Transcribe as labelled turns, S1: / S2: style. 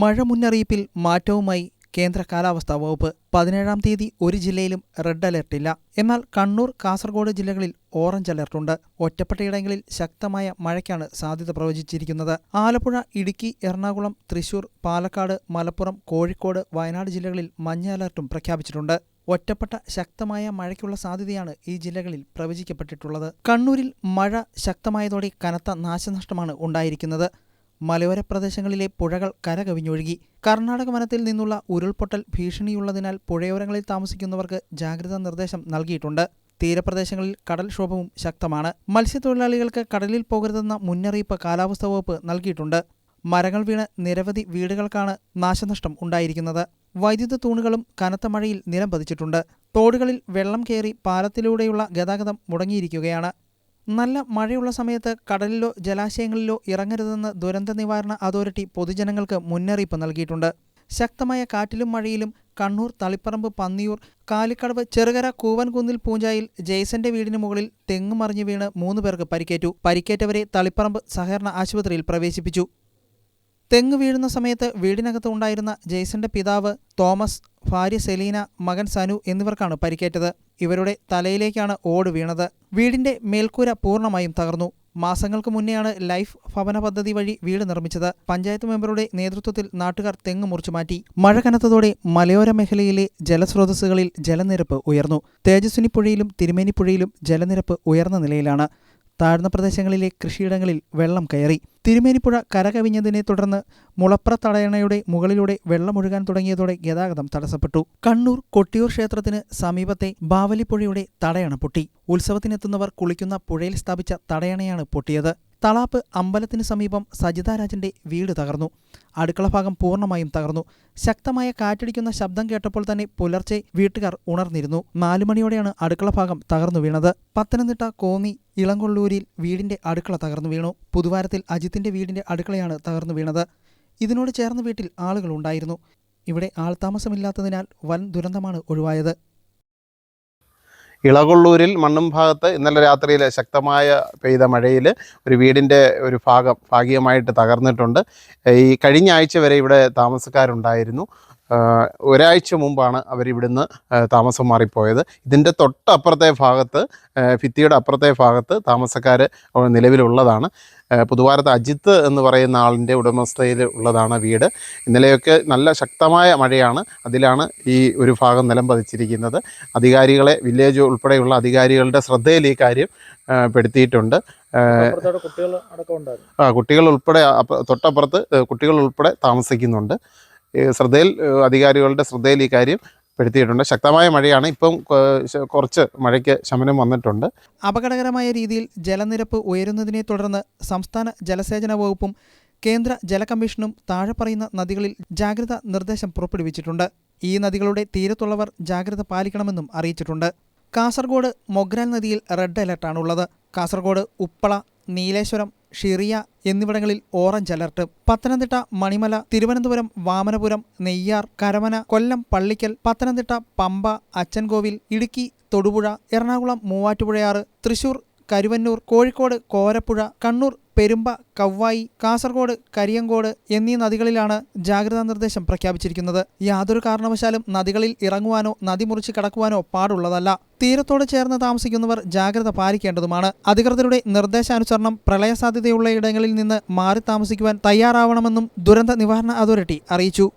S1: മഴ മുന്നറിയിപ്പിൽ മാറ്റവുമായി കേന്ദ്ര കാലാവസ്ഥാ വകുപ്പ് പതിനേഴാം തീയതി ഒരു ജില്ലയിലും റെഡ് അലർട്ടില്ല. എന്നാൽ കണ്ണൂർ കാസർഗോഡ് ജില്ലകളിൽ ഓറഞ്ച് അലർട്ടുണ്ട്. ഒറ്റപ്പെട്ടയിടങ്ങളിൽ ശക്തമായ മഴയ്ക്കാണ് സാധ്യത പ്രവചിച്ചിരിക്കുന്നത്. ആലപ്പുഴ ഇടുക്കി എറണാകുളം തൃശൂർ പാലക്കാട് മലപ്പുറം കോഴിക്കോട് വയനാട് ജില്ലകളിൽ മഞ്ഞ അലർട്ടും പ്രഖ്യാപിച്ചിട്ടുണ്ട്. ഒറ്റപ്പെട്ട ശക്തമായ മഴയ്ക്കുള്ള സാധ്യതയാണ് ഈ ജില്ലകളിൽ പ്രവചിക്കപ്പെട്ടിട്ടുള്ളത്. കണ്ണൂരിൽ മഴ ശക്തമായതോടെ കനത്ത നാശനഷ്ടമാണ് ഉണ്ടായിരിക്കുന്നത്. മലയോര പ്രദേശങ്ങളിലെ പുഴകൾ കരകവിഞ്ഞൊഴുകി. കർണാടക വനത്തിൽ നിന്നുള്ള ഉരുൾപൊട്ടൽ ഭീഷണിയുള്ളതിനാൽ പുഴയോരങ്ങളിൽ താമസിക്കുന്നവർക്ക് ജാഗ്രതാ നിർദ്ദേശം നൽകിയിട്ടുണ്ട്. തീരപ്രദേശങ്ങളിൽ കടൽക്ഷോഭവും ശക്തമാണ്. മത്സ്യത്തൊഴിലാളികൾക്ക് കടലിൽ പോകരുതെന്ന മുന്നറിയിപ്പ് കാലാവസ്ഥാ വകുപ്പ് നൽകിയിട്ടുണ്ട്. മരങ്ങൾ വീണ് നിരവധി വീടുകൾക്കാണ് നാശനഷ്ടം ഉണ്ടായിരിക്കുന്നത്. വൈദ്യുത തൂണുകളും കനത്ത മഴയിൽ നിലം പതിച്ചിട്ടുണ്ട്. തോടുകളിൽ വെള്ളം കയറി പാലത്തിലൂടെയുള്ള ഗതാഗതം മുടങ്ങിയിരിക്കുകയാണ്. നല്ല മഴയുള്ള സമയത്ത് കടലിലോ ജലാശയങ്ങളിലോ ഇറങ്ങരുതെന്ന് ദുരന്ത നിവാരണ അതോറിറ്റി പൊതുജനങ്ങൾക്ക് മുന്നറിയിപ്പ് നൽകിയിട്ടുണ്ട്. ശക്തമായ കാറ്റിലും മഴയിലും കണ്ണൂർ തളിപ്പറമ്പ് പന്നിയൂർ കാലിക്കടവ് ചെറുകര കൂവൻകുന്നിൽ പൂഞ്ചായിൽ ജെയ്സന്റെ വീടിന് മുകളിൽ തെങ്ങ് മറിഞ്ഞു വീണ് മൂന്ന് പേർക്ക് പരിക്കേറ്റു. പരിക്കേറ്റവരെ തളിപ്പറമ്പ് സഹകരണ ആശുപത്രിയിൽ പ്രവേശിപ്പിച്ചു. തെങ്ങ് വീഴുന്ന സമയത്ത് വീടിനകത്ത് ഉണ്ടായിരുന്ന ജെയ്സന്റെ പിതാവ് തോമസ് ഭാര്യ സെലീന മകൻ സനു എന്നിവർക്കാണ് പരിക്കേറ്റത്. ഇവരുടെ തലയിലേക്കാണ് ഓട് വീണത്. വീടിന്റെ മേൽക്കൂര പൂർണമായും തകർന്നു. മാസങ്ങൾക്ക് മുന്നെയാണ് ലൈഫ് ഭവന പദ്ധതി വഴി വീട് നിർമ്മിച്ചത്. പഞ്ചായത്ത് മെമ്പറുടെ നേതൃത്വത്തിൽ നാട്ടുകാർ തെങ്ങ് മുറിച്ചു മാറ്റി. മഴ കനത്തതോടെ മലയോര മേഖലയിലെ ജലസ്രോതസ്സുകളിൽ ജലനിരപ്പ് ഉയർന്നു. തേജസ്വിനി പുഴയിലും തിരുമേനിപ്പുഴയിലും ജലനിരപ്പ് ഉയർന്ന നിലയിലാണ്. താഴ്ന്ന പ്രദേശങ്ങളിലെ കൃഷിയിടങ്ങളിൽ വെള്ളം കയറി. തിരുമേനിപ്പുഴ കരകവിഞ്ഞതിനെ തുടർന്ന് മുളപ്ര തടയണയുടെ മുകളിലൂടെ വെള്ളമൊഴുകാൻ തുടങ്ങിയതോടെ ഗതാഗതം തടസ്സപ്പെട്ടു. കണ്ണൂർ കൊട്ടിയൂർ ക്ഷേത്രത്തിന് സമീപത്തെ ബാവലിപ്പുഴയുടെ തടയണ പൊട്ടി. ഉത്സവത്തിനെത്തുന്നവർ കുളിക്കുന്ന പുഴയിൽ സ്ഥാപിച്ച തടയണയാണ് പൊട്ടിയത്. തളാപ്പ് അമ്പലത്തിന് സമീപം സജിതാരാജന്റെ വീട് തകർന്നു. അടുക്കള ഭാഗം പൂർണമായും തകർന്നു. ശക്തമായ കാറ്റടിക്കുന്ന ശബ്ദം കേട്ടപ്പോൾ തന്നെ പുലർച്ചെ വീട്ടുകാർ ഉണർന്നിരുന്നു. നാലുമണിയോടെയാണ് അടുക്കള ഭാഗം തകർന്നു വീണത്. പത്തനംതിട്ട കോന്നി ഇളങ്കൊള്ളൂരിൽ വീടിന്റെ അടുക്കള തകർന്നു വീണു. പുതുവാരത്തിൽ അജിത്തിന്റെ വീടിന്റെ അടുക്കളയാണ് തകർന്നു വീണത്. ഇതിനോട് ചേർന്ന വീട്ടിൽ ആളുകൾ ഉണ്ടായിരുന്നു. ഇവിടെ ആൾതാമസമില്ലാത്തതിനാൽ വൻ ദുരന്തമാണ് ഒഴിവായത്.
S2: ഇളകൊള്ളൂരിൽ മണ്ണും ഭാഗത്ത് ഇന്നലെ രാത്രിയിൽ ശക്തമായ പെയ്ത മഴയിൽ ഒരു വീടിന്റെ ഒരു ഭാഗം ഭാഗികമായിട്ട് തകർന്നിട്ടുണ്ട്. ഈ കഴിഞ്ഞ ആഴ്ച വരെ ഇവിടെ താമസക്കാരുണ്ടായിരുന്നു. ഒരാഴ്ച മുമ്പാണ് അവരിവിടുന്ന് താമസം മാറിപ്പോയത്. ഇതിന്റെ തൊട്ടപ്പുറത്തെ ഭാഗത്ത് ഭിത്തിയുടെ അപ്പുറത്തെ ഭാഗത്ത് താമസക്കാർ നിലവിലുള്ളതാണ്. പുതുവാരത്ത് അജിത്ത് എന്ന് പറയുന്ന ആളിന്റെ ഉടമസ്ഥയിൽ ഉള്ളതാണ് വീട്. ഇന്നലെയൊക്കെ നല്ല ശക്തമായ മഴയാണ്. അതിലാണ് ഈ ഒരു ഭാഗം നിലം പതിച്ചിരിക്കുന്നത്. അധികാരികളെ വില്ലേജ് ഉൾപ്പെടെയുള്ള അധികാരികളുടെ ശ്രദ്ധയിൽ ഈ കാര്യം പെടുത്തിയിട്ടുണ്ട്. ആ കുട്ടികൾ ഉൾപ്പെടെ തൊട്ടപ്പുറത്ത് കുട്ടികൾ ഉൾപ്പെടെ താമസിക്കുന്നുണ്ട്. ശ്രദ്ധയിൽ അധികാരികളുടെ ശ്രദ്ധയിൽ ഈ കാര്യം പെടുത്തിയിട്ടുണ്ട്. ശക്തമായ മഴയാണ്. ഇപ്പം കുറച്ച് മഴയ്ക്ക് ശമനം വന്നിട്ടുണ്ട്.
S1: അപകടകരമായ രീതിയിൽ ജലനിരപ്പ് ഉയരുന്നതിനെ തുടർന്ന് സംസ്ഥാന ജലസേചന വകുപ്പും കേന്ദ്ര ജലകമ്മീഷനും താഴെ പറയുന്ന നദികളിൽ ജാഗ്രത നിർദ്ദേശം പുറപ്പെടുവിച്ചിട്ടുണ്ട്. ഈ നദികളുടെ തീരത്തുള്ളവർ ജാഗ്രത പാലിക്കണമെന്നും അറിയിച്ചിട്ടുണ്ട്. കാസർഗോഡ് മൊഗ്രാൽ നദിയിൽ റെഡ് അലർട്ടാണുള്ളത്. കാസർഗോഡ് ഉപ്പള നീലേശ്വരം ഷിറിയ എന്നിവിടങ്ങളിൽ ഓറഞ്ച് അലർട്ട്. പത്തനംതിട്ട മണിമല തിരുവനന്തപുരം വാമനപുരം നെയ്യാർ കരമന കൊല്ലം പള്ളിക്കൽ പത്തനംതിട്ട പമ്പ അച്ചൻകോവിൽ ഇടുക്കി തൊടുപുഴ എറണാകുളം മൂവാറ്റുപുഴയാറ് തൃശൂർ കരുവന്നൂർ കോഴിക്കോട് കോരപ്പുഴ കണ്ണൂർ പെരുമ്പ കവ്വായി കാസർഗോഡ് കരിയങ്കോട് എന്നീ നദികളിലാണ് ജാഗ്രതാ നിർദ്ദേശം പ്രഖ്യാപിച്ചിരിക്കുന്നത്. യാതൊരു കാരണവശാലും നദികളിൽ ഇറങ്ങുവാനോ നദി മുറിച്ച് കടക്കുവാനോ പാടുള്ളതല്ല. തീരത്തോട് ചേർന്ന് താമസിക്കുന്നവർ ജാഗ്രത പാലിക്കേണ്ടതുമാണ്. അധികൃതരുടെ നിർദ്ദേശാനുസരണം പ്രളയ സാധ്യതയുള്ള ഇടങ്ങളിൽ നിന്ന് മാറി താമസിക്കുവാൻ തയ്യാറാവണമെന്നും ദുരന്ത നിവാരണ അതോറിറ്റി അറിയിച്ചു.